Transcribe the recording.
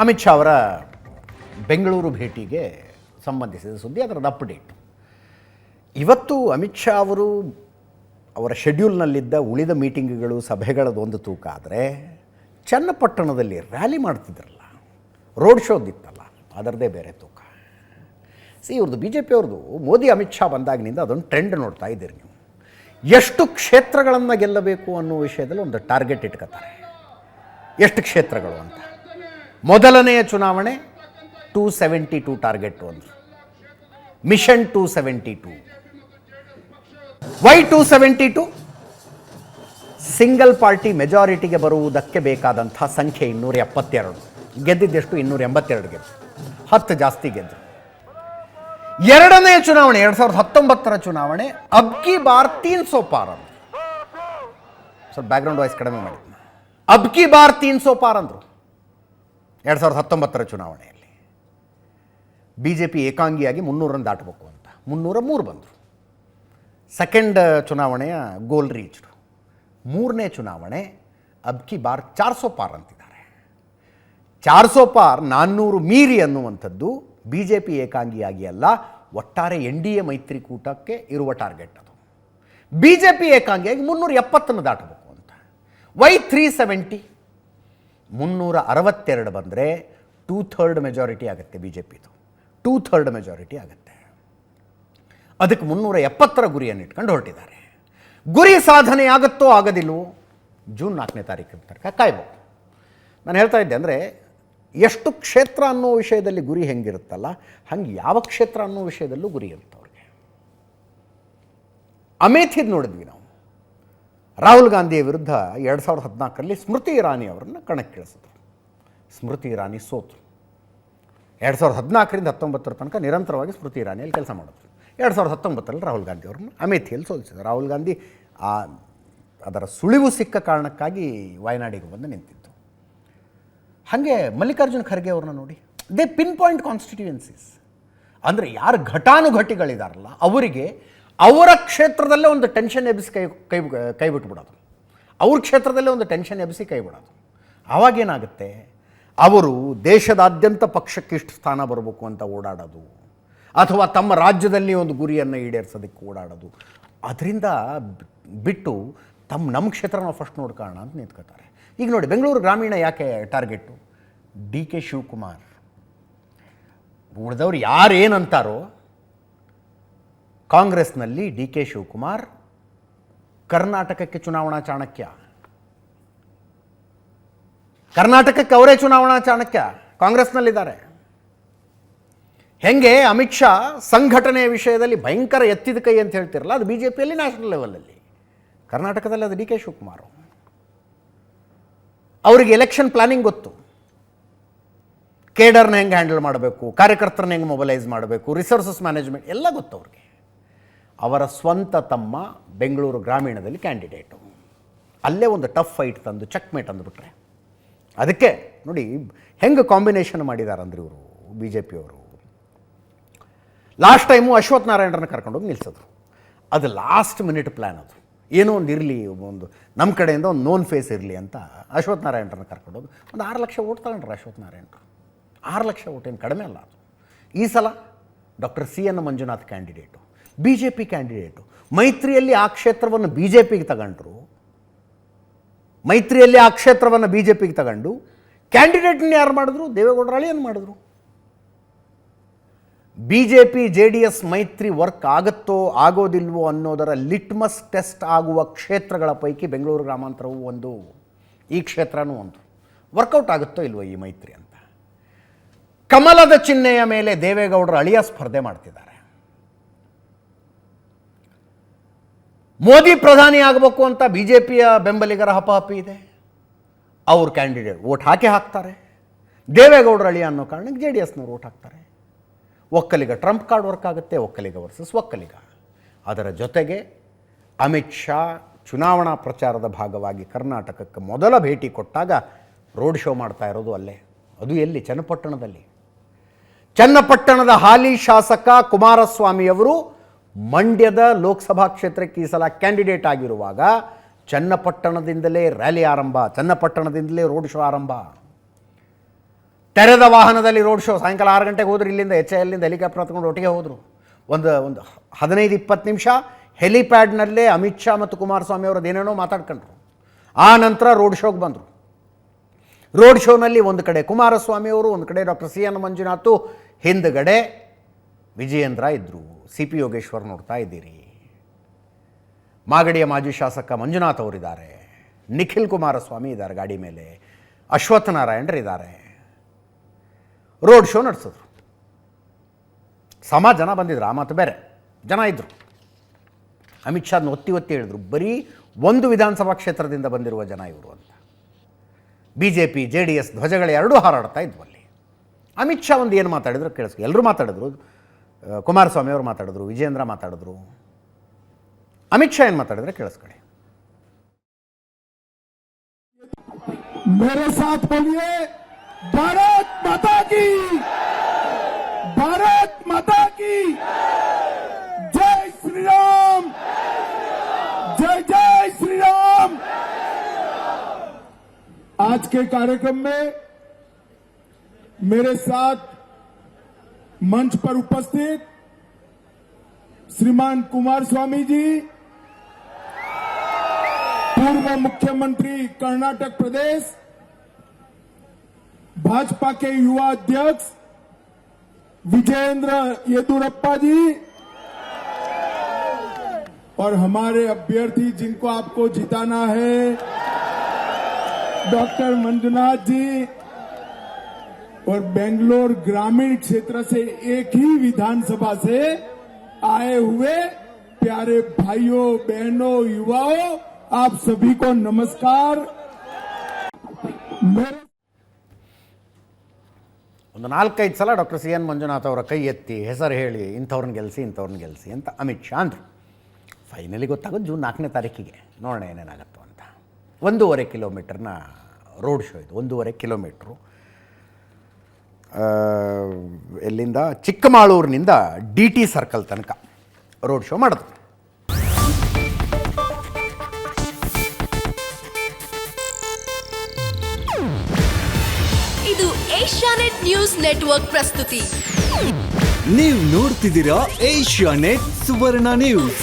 ಅಮಿತ್ ಶಾ ಅವರ ಬೆಂಗಳೂರು ಭೇಟಿಗೆ ಸಂಬಂಧಿಸಿದ ಸುದ್ದಿ, ಅದರದ್ದು ಅಪ್ಡೇಟ್ ಇವತ್ತು ಅಮಿತ್ ಶಾ ಅವರು ಅವರ ಶೆಡ್ಯೂಲ್ನಲ್ಲಿದ್ದ ಉಳಿದ ಮೀಟಿಂಗ್ಗಳು ಸಭೆಗಳದ್ದು ಒಂದು ತೂಕ ಆದರೆ ಚನ್ನಪಟ್ಟಣದಲ್ಲಿ ರ್ಯಾಲಿ ಮಾಡ್ತಿದ್ರಲ್ಲ ರೋಡ್ ಶೋದಿತ್ತಲ್ಲ ಅದರದೇ ಬೇರೆ ತೂಕ. ಸಿ ಇವ್ರದ್ದು ಬಿ ಜೆ ಪಿಯವ್ರದ್ದು ಮೋದಿ, ಅಮಿತ್ ಶಾ ಬಂದಾಗಿನಿಂದ ಅದೊಂದು ಟ್ರೆಂಡ್ ನೋಡ್ತಾ ಇದ್ದೀರಿ ನೀವು. ಎಷ್ಟು ಕ್ಷೇತ್ರಗಳನ್ನು ಗೆಲ್ಲಬೇಕು ಅನ್ನೋ ವಿಷಯದಲ್ಲಿ ಒಂದು ಟಾರ್ಗೆಟ್ ಇಟ್ಕೋತಾರೆ ಎಷ್ಟು ಕ್ಷೇತ್ರಗಳು ಅಂತ. ಮೊದಲನೆಯ ಚುನಾವಣೆ ಟೂ ಸೆವೆಂಟಿ ಟೂ ಟಾರ್ಗೆಟ್ ಒಂದು. Mission two seventy two why two seventy two single party ಮೆಜಾರಿಟಿಗೆ ಬರುವುದಕ್ಕೆ ಬೇಕಾದಂಥ ಸಂಖ್ಯೆ ಇನ್ನೂರ ಎಪ್ಪತ್ತೆರಡು ಗೆದ್ದಿದ್ದೆಷ್ಟು? ಇನ್ನೂರ ಎಂಬತ್ತೆರಡು ಗೆದ್ದು. ಹತ್ತು ಜಾಸ್ತಿ ಗೆದ್ದು. ಎರಡನೇ ಚುನಾವಣೆ, ಎರಡು ಸಾವಿರದ ಹತ್ತೊಂಬತ್ತರ ಚುನಾವಣೆ, ಅಬ್ಕಿ ಬಾರ್ ತೀನ್ ಸೋ ಪಾರ್ ಅಂದ್ರು ಸ್ವಲ್ಪ ಬ್ಯಾಕ್ಗ್ರೌಂಡ್ ವಾಯ್ಸ್ ಕಡಿಮೆ ಮಾಡಿ ಅಬ್ಕಿ ಬಾರ್ ತೀನ್ ಸೋ ಪಾರ್ ಅಂದರು ಎರಡು ಸಾವಿರದ ಹತ್ತೊಂಬತ್ತರ ಚುನಾವಣೆಯಲ್ಲಿ. ಬಿ ಜೆ ಪಿ ಏಕಾಂಗಿಯಾಗಿ ಮುನ್ನೂರನ್ನು ದಾಟಬೇಕು ಅಂತ. ಮುನ್ನೂರ ಮೂರು ಬಂದರು. ಸೆಕೆಂಡ್ ಚುನಾವಣೆಯ ಗೋಲ್ ರೀಚ್ಡು ಮೂರನೇ ಚುನಾವಣೆ ಅಬ್ಕಿ ಬಾರ್ ಚಾರ್ ಸೋ ಪಾರ್ ಅಂತಿದ್ದಾರೆ. ಚಾರ್ ಸೋ ಪಾರ್ ನಾನ್ನೂರು ಮೀರಿ ಅನ್ನುವಂಥದ್ದು ಬಿ ಜೆ ಪಿ ಏಕಾಂಗಿಯಾಗಿ ಅಲ್ಲ, ಒಟ್ಟಾರೆ ಎನ್ ಡಿ ಎ ಮೈತ್ರಿಕೂಟಕ್ಕೆ ಇರುವ ಟಾರ್ಗೆಟ್ ಅದು. ಬಿ ಜೆ ಪಿ ಏಕಾಂಗಿಯಾಗಿ ಮುನ್ನೂರ ಎಪ್ಪತ್ತನ್ನು ದಾಟಬೇಕು ಅಂತ. ವೈ ತ್ರೀ ಸೆವೆಂಟಿ ಮುನ್ನೂರ ಅರವತ್ತೆರಡು ಬಂದರೆ ಟೂ ಥರ್ಡ್ ಮೆಜಾರಿಟಿ ಆಗುತ್ತೆ ಬಿ ಜೆ ಪಿದು ಟೂ ಥರ್ಡ್ ಮೆಜಾರಿಟಿ ಆಗುತ್ತೆ. ಅದಕ್ಕೆ ಮುನ್ನೂರ ಎಪ್ಪತ್ತರ ಗುರಿಯನ್ನು ಇಟ್ಕೊಂಡು ಹೊರಟಿದ್ದಾರೆ. ಗುರಿ ಸಾಧನೆ ಆಗುತ್ತೋ ಆಗೋದಿಲ್ಲವೋ ಜೂನ್ ನಾಲ್ಕನೇ ತಾರೀಕಿನ ತನಕ ಕಾಯ್ಬೋದು. ನಾನು ಹೇಳ್ತಾ ಇದ್ದೆ ಅಂದರೆ, ಎಷ್ಟು ಕ್ಷೇತ್ರ ಅನ್ನೋ ವಿಷಯದಲ್ಲಿ ಗುರಿ ಹೆಂಗಿರುತ್ತಲ್ಲ, ಹಂಗೆ ಯಾವ ಕ್ಷೇತ್ರ ಅನ್ನೋ ವಿಷಯದಲ್ಲೂ ಗುರಿ ಇರುತ್ತೆ ಅವ್ರಿಗೆ ಅಮೇಥಿದ್ ನೋಡಿದ್ವಿ ನಾವು. ರಾಹುಲ್ ಗಾಂಧಿಯ ವಿರುದ್ಧ ಎರಡು ಸಾವಿರದ ಹದಿನಾಲ್ಕರಲ್ಲಿ ಸ್ಮೃತಿ ಇರಾನಿ ಅವರನ್ನು ಕಣಕ್ಕಿಳಿಸಿದ್ರು. ಸ್ಮೃತಿ ಇರಾನಿ ಸೋತು ಎರಡು ಸಾವಿರದ ಹದಿನಾಲ್ಕರಿಂದ ಹತ್ತೊಂಬತ್ತರ ತನಕ ನಿರಂತರವಾಗಿ ಸ್ಮೃತಿ ಇರಾನಿಯಲ್ಲಿ ಕೆಲಸ ಮಾಡಿದ್ರು. ಎರಡು ಸಾವಿರದ ಹತ್ತೊಂಬತ್ತರಲ್ಲಿ ರಾಹುಲ್ ಗಾಂಧಿ ಅವರನ್ನು ಅಮೇಥಿಯಲ್ಲಿ ಸೋಲಿಸಿದ್ರು. ರಾಹುಲ್ ಗಾಂಧಿ ಆ ಅದರ ಸುಳಿವು ಸಿಕ್ಕ ಕಾರಣಕ್ಕಾಗಿ ವಾಯನಾಡಿಗೆ ಬಂದು ನಿಂತಿತ್ತು ಹಾಗೆ ಮಲ್ಲಿಕಾರ್ಜುನ ಖರ್ಗೆ ಅವ್ರನ್ನ ನೋಡಿ ದೇ ಪಿನ್ ಪಾಯಿಂಟ್ ಕಾನ್ಸ್ಟಿಟ್ಯೂಯೆನ್ಸೀಸ್ ಅಂದರೆ ಯಾರು ಘಟಾನುಘಟಿಗಳಿದಾರಲ್ಲ, ಅವರಿಗೆ ಅವರ ಕ್ಷೇತ್ರದಲ್ಲೇ ಒಂದು ಟೆನ್ಷನ್ ಎಬ್ಬಿಸಿ ಕೈ ಕೈ ಕೈ ಬಿಟ್ಬಿಡೋದು. ಅವ್ರ ಕ್ಷೇತ್ರದಲ್ಲೇ ಒಂದು ಟೆನ್ಷನ್ ಎಬ್ಬಿಸಿ ಕೈ ಬಿಡೋದು. ಆವಾಗೇನಾಗುತ್ತೆ ಅವರು ದೇಶದಾದ್ಯಂತ ಪಕ್ಷಕ್ಕೆ ಇಷ್ಟು ಸ್ಥಾನ ಬರಬೇಕು ಅಂತ ಓಡಾಡೋದು. ಅಥವಾ ತಮ್ಮ ರಾಜ್ಯದಲ್ಲಿ ಒಂದು ಗುರಿಯನ್ನು ಈಡೇರಿಸೋದಕ್ಕೆ ಓಡಾಡೋದು. ಅದರಿಂದ ಬಿಟ್ಟು ತಮ್ಮ ನಮ್ಮ ಕ್ಷೇತ್ರ ನಾವು ಫಸ್ಟ್ ನೋಡ್ಕೋಣ ಅಂತ ನಿಂತ್ಕೋತಾರೆ. ಈಗ ನೋಡಿ, ಬೆಂಗಳೂರು ಗ್ರಾಮೀಣ ಯಾಕೆ ಟಾರ್ಗೆಟು ಡಿ ಕೆ ಶಿವಕುಮಾರ್. ಉಳಿದವ್ರು ಯಾರೇನಂತಾರೋ ಕಾಂಗ್ರೆಸ್ನಲ್ಲಿ ಡಿ ಕೆ ಶಿವಕುಮಾರ್, ಕರ್ನಾಟಕಕ್ಕೆ ಚುನಾವಣಾ ಚಾಣಕ್ಯ. ಕರ್ನಾಟಕಕ್ಕೆ ಅವರೇ ಚುನಾವಣಾ ಚಾಣಕ್ಯ, ಕಾಂಗ್ರೆಸ್ನಲ್ಲಿದ್ದಾರೆ. ಹೆಂಗೆ ಅಮಿತ್ ಶಾ ಸಂಘಟನೆಯ ವಿಷಯದಲ್ಲಿ ಭಯಂಕರ ಎತ್ತಿದ ಕೈ ಅಂತ ಹೇಳ್ತಿರಲ್ಲ, ಅದು ಬಿ ಜೆ ಪಿಯಲ್ಲಿ ನ್ಯಾಷನಲ್ ಲೆವೆಲಲ್ಲಿ. ಕರ್ನಾಟಕದಲ್ಲಿ ಅದು ಡಿ ಕೆ ಶಿವಕುಮಾರ್. ಅವರಿಗೆ ಎಲೆಕ್ಷನ್ ಪ್ಲಾನಿಂಗ್ ಗೊತ್ತು. ಕೇಡರ್ನ ಹೆಂಗೆ ಹ್ಯಾಂಡಲ್ ಮಾಡಬೇಕು, ಕಾರ್ಯಕರ್ತರನ್ನ ಹೆಂಗೆ ಮೊಬಲೈಸ್ ಮಾಡಬೇಕು ರಿಸೋರ್ಸಸ್ ಮ್ಯಾನೇಜ್ಮೆಂಟ್ ಎಲ್ಲ ಗೊತ್ತು ಅವ್ರಿಗೆ. ಅವರ ಸ್ವಂತ ತಮ್ಮ ಬೆಂಗಳೂರು ಗ್ರಾಮೀಣದಲ್ಲಿ ಕ್ಯಾಂಡಿಡೇಟು. ಅಲ್ಲೇ ಒಂದು ಟಫ್ ಫೈಟ್ ತಂದು, ಚೆಕ್ಮೇಟ್ ಅಂದ್ಬಿಟ್ರೆ ಅದಕ್ಕೆ ನೋಡಿ, ಹೆಂಗೆ ಕಾಂಬಿನೇಷನ್ ಮಾಡಿದಾರಂದ್ರೆ ಇವರು ಬಿ ಜೆ ಪಿಯವರು ಲಾಸ್ಟ್ ಟೈಮು ಅಶ್ವಥ್ ನಾರಾಯಣರನ್ನ ಕರ್ಕೊಂಡೋಗಿ ನಿಲ್ಸಿದ್ರು. ಅದು ಲಾಸ್ಟ್ ಮಿನಿಟ್ ಪ್ಲ್ಯಾನ್ ಅದು. ಏನೋ ಒಂದು ಇರಲಿ, ಒಂದು ನಮ್ಮ ಕಡೆಯಿಂದ ಒಂದು ನೋನ್ ಫೇಸ್ ಇರಲಿ ಅಂತ ಅಶ್ವಥ್ ನಾರಾಯಣರನ್ನ ಕರ್ಕೊಂಡೋಗಿ ಒಂದು ಆರು ಲಕ್ಷ ಓಟ್ ತಗೊಂಡ್ರು ಅಶ್ವಥ್ ನಾರಾಯಣರು. ಆರು ಲಕ್ಷ ಓಟ್ ಕಡಿಮೆ ಅಲ್ಲ ಅದು. ಈ ಸಲ doctor C N Manjunath candidate. B J P candidate. ಮೈತ್ರಿಯಲ್ಲಿ ಆ ಕ್ಷೇತ್ರವನ್ನು ಬಿ ಜೆ ಪಿಗೆ ತಗೊಂಡ್ರು. ಮೈತ್ರಿಯಲ್ಲಿ ಆ ಕ್ಷೇತ್ರವನ್ನು ಬಿ ಜೆ ಪಿಗೆ ತಗೊಂಡು ಕ್ಯಾಂಡಿಡೇಟ್ನ ಯಾರು ಮಾಡಿದ್ರು? ದೇವೇಗೌಡರ ಅಳಿಯನ್ನು ಮಾಡಿದ್ರು. B J P J D S ಮೈತ್ರಿ ವರ್ಕ್ ಆಗುತ್ತೋ ಆಗೋದಿಲ್ವೋ ಅನ್ನೋದರ ಲಿಟ್ಮಸ್ ಟೆಸ್ಟ್ ಆಗುವ ಕ್ಷೇತ್ರಗಳ ಪೈಕಿ ಬೆಂಗಳೂರು ಗ್ರಾಮಾಂತರವು ಒಂದು, ಈ ಕ್ಷೇತ್ರನೂ ಒಂದು. ವರ್ಕೌಟ್ ಆಗುತ್ತೋ ಇಲ್ವೋ ಈ ಮೈತ್ರಿ ಅಂತ. ಕಮಲದ ಚಿಹ್ನೆಯ ಮೇಲೆ ದೇವೇಗೌಡರು ಅಳಿಯ ಸ್ಪರ್ಧೆ ಮಾಡ್ತಿದ್ದಾರೆ. ಮೋದಿ ಪ್ರಧಾನಿ ಆಗಬೇಕು ಅಂತ ಬಿ ಜೆ ಪಿಯ ಬೆಂಬಲಿಗರ ಹಪಹಪಿ ಇದೆ. ಅವ್ರ ಕ್ಯಾಂಡಿಡೇಟ್ ಓಟ್ ಹಾಕಿ ಹಾಕ್ತಾರೆ. ದೇವೇಗೌಡರ ಅಳಿಯ ಅನ್ನೋ ಕಾರಣಕ್ಕೆ ಜೆ ಡಿ ಎಸ್ನವ್ರು ಓಟ್ ಹಾಕ್ತಾರೆ. ಒಕ್ಕಲಿಗ ಟ್ರಂಪ್ ಕಾರ್ಡ್ ವರ್ಕ್ ಆಗುತ್ತೆ, ಒಕ್ಕಲಿಗ ವರ್ಸಸ್ ಒಕ್ಕಲಿಗ. ಅದರ ಜೊತೆಗೆ ಅಮಿತ್ ಶಾ ಚುನಾವಣಾ ಪ್ರಚಾರದ ಭಾಗವಾಗಿ ಕರ್ನಾಟಕಕ್ಕೆ ಮೊದಲ ಭೇಟಿ ಕೊಟ್ಟಾಗ ರೋಡ್ ಶೋ ಮಾಡ್ತಾ ಇರೋದು ಅಲ್ಲೇ. ಅದು ಎಲ್ಲಿ? ಚನ್ನಪಟ್ಟಣದಲ್ಲಿ. ಚನ್ನಪಟ್ಟಣದ ಹಾಲಿ ಶಾಸಕ ಕುಮಾರಸ್ವಾಮಿಯವರು ಮಂಡ್ಯದ ಲೋಕಸಭಾ ಕ್ಷೇತ್ರಕ್ಕೆ ಈ ಸಲ ಕ್ಯಾಂಡಿಡೇಟ್ ಆಗಿರುವಾಗ ಚನ್ನಪಟ್ಟಣದಿಂದಲೇ ರ್ಯಾಲಿ ಆರಂಭ, ಚನ್ನಪಟ್ಟಣದಿಂದಲೇ ರೋಡ್ ಶೋ ಆರಂಭ. ತೆರೆದ ವಾಹನದಲ್ಲಿ ರೋಡ್ ಶೋ, ಸಾಯಂಕಾಲ ಆರು ಗಂಟೆಗೆ ಹೋದ್ರು, ಇಲ್ಲಿಂದ ಎಚ್ ಎಲ್ಲಿಂದ ಹೆಲಿಕಾಪ್ಟರ್ ಹತ್ಕೊಂಡು ಒಟ್ಟಿಗೆ ಹೋದರು. ಒಂದು ಒಂದು ಹದಿನೈದು, ಇಪ್ಪತ್ತು ನಿಮಿಷ ಹೆಲಿಪ್ಯಾಡ್ನಲ್ಲೇ ಅಮಿತ್ ಶಾ ಮತ್ತು ಕುಮಾರಸ್ವಾಮಿ ಅವರದ್ದು ಏನೇನೋ ಮಾತಾಡ್ಕೊಂಡ್ರು. ಆ ನಂತರ ರೋಡ್ ಶೋಗೆ ಬಂದರು. ರೋಡ್ ಶೋನಲ್ಲಿ ಒಂದು ಕಡೆ ಕುಮಾರಸ್ವಾಮಿ ಅವರು, ಒಂದು ಕಡೆ ಡಾಕ್ಟರ್ ಸಿ ಎನ್ ಮಂಜುನಾಥು, ಹಿಂದುಗಡೆ ವಿಜಯೇಂದ್ರ ಇದ್ದರು ಸಿ ಪಿ ಯೋಗೇಶ್ವರ್ ನೋಡ್ತಾ ಇದ್ದೀರಿ. ಮಾಗಡಿಯ ಮಾಜಿ ಶಾಸಕ ಮಂಜುನಾಥ್ ಅವರಿದ್ದಾರೆ. ನಿಖಿಲ್ ಕುಮಾರಸ್ವಾಮಿ ಇದ್ದಾರೆ ಗಾಡಿ ಮೇಲೆ. ಅಶ್ವತ್ಥ ನಾರಾಯಣರಿದ್ದಾರೆ ರೋಡ್ ಶೋ ನಡೆಸಿದ್ರು. ಸಮ ಜನ ಬಂದಿದ್ರು, ಆ ಮಾತು ಬೇರೆ. ಜನ ಇದ್ದರು ಅಮಿತ್ ಶಾ ಒತ್ತಿ ಒತ್ತಿ ಹೇಳಿದ್ರು, ಬರೀ ಒಂದು ವಿಧಾನಸಭಾ ಕ್ಷೇತ್ರದಿಂದ ಬಂದಿರುವ ಜನ ಇವರು ಅಂತ. B J P J D S ಧ್ವಜಗಳು ಎರಡೂ ಹಾರಾಡ್ತಾ ಇದ್ವು ಅಲ್ಲಿ. ಅಮಿತ್ ಶಾ ಒಂದು ಏನು ಮಾತಾಡಿದ್ರು ಕೇಳಿಸ್ಕೊ ಎಲ್ಲರೂ ಮಾತಾಡಿದ್ರು ಕುಮಾರಸ್ವಾಮಿ ಅವರು ಮಾತಾಡಿದ್ರು ವಿಜೇಂದ್ರ ಮಾತಾಡಿದ್ರು ಅಮಿತ್ ಶಾ ಏನು ಮಾತಾಡಿದ್ರೆ ಕೇಳಿಸ್ಕೊಳ್ಳಿ मेरे साथ बोलिए भारत माता की भारत माता की जय श्री राम जय जय श्री राम आज के कार्यक्रम में मेरे साथ मंच पर उपस्थित श्रीमान कुमार स्वामी जी, पूर्व मुख्यमंत्री कर्नाटक प्रदेश, भाजपा के युवा अध्यक्ष विजयेंद्र येदुरप्पा जी, और हमारे अभ्यर्थी जिनको आपको जिताना है, डॉक्टर मंजुनाथ जी और बेंगलोर ग्रामीण क्षेत्र से एक ही विधानसभा से आए हुए प्यारे भाइयों बहनों युवाओं आप सभी को नमस्कार मेरे ಒಂದು ನಾಲ್ಕೈದು ಸಲ ಡಾಕ್ಟರ್ ಸಿ ಎನ್ ಮಂಜುನಾಥ್ ಅವರ ಕೈ ಎತ್ತಿ ಹೆಸರು ಹೇಳಿ ಇಂಥವ್ರನ್ನ ಗೆಲ್ಲಿಸಿ ಇಂಥವ್ರನ್ನ ಗೆಲ್ಲಿಸಿ ಅಂತ ಅಮಿತ್ ಶಾ ಅಂದರು ಫೈನಲಿ ಗೊತ್ತಾಗೋದು ಜೂನ್ ನಾಲ್ಕನೇ ತಾರೀಕಿಗೆ ನೋಡೋಣ ಏನೇನಾಗತ್ತೋ ಅಂತ ಒಂದೂವರೆ ಕಿಲೋಮೀಟರ್ನ ರೋಡ್ ಶೋ ಇದು ಒಂದೂವರೆ ಕಿಲೋಮೀಟ್ರು ಆ, ಎಲ್ಲಿಂದ? ಚಿಕ್ಕಮಾಳೂರಿನಿಂದ ಡಿ ಟಿ ಸರ್ಕಲ್ ತನಕ ರೋಡ್ ಶೋ ಮಾಡಿದ್ರು ಇದು ಏಷ್ಯಾನೆಟ್ ನ್ಯೂಸ್ ನೆಟ್ವರ್ಕ್ ಪ್ರಸ್ತುತಿ. ನೀವು ನೋಡ್ತಿದ್ದೀರಾ ಏಷ್ಯಾನೆಟ್ ಸುವರ್ಣ ನ್ಯೂಸ್.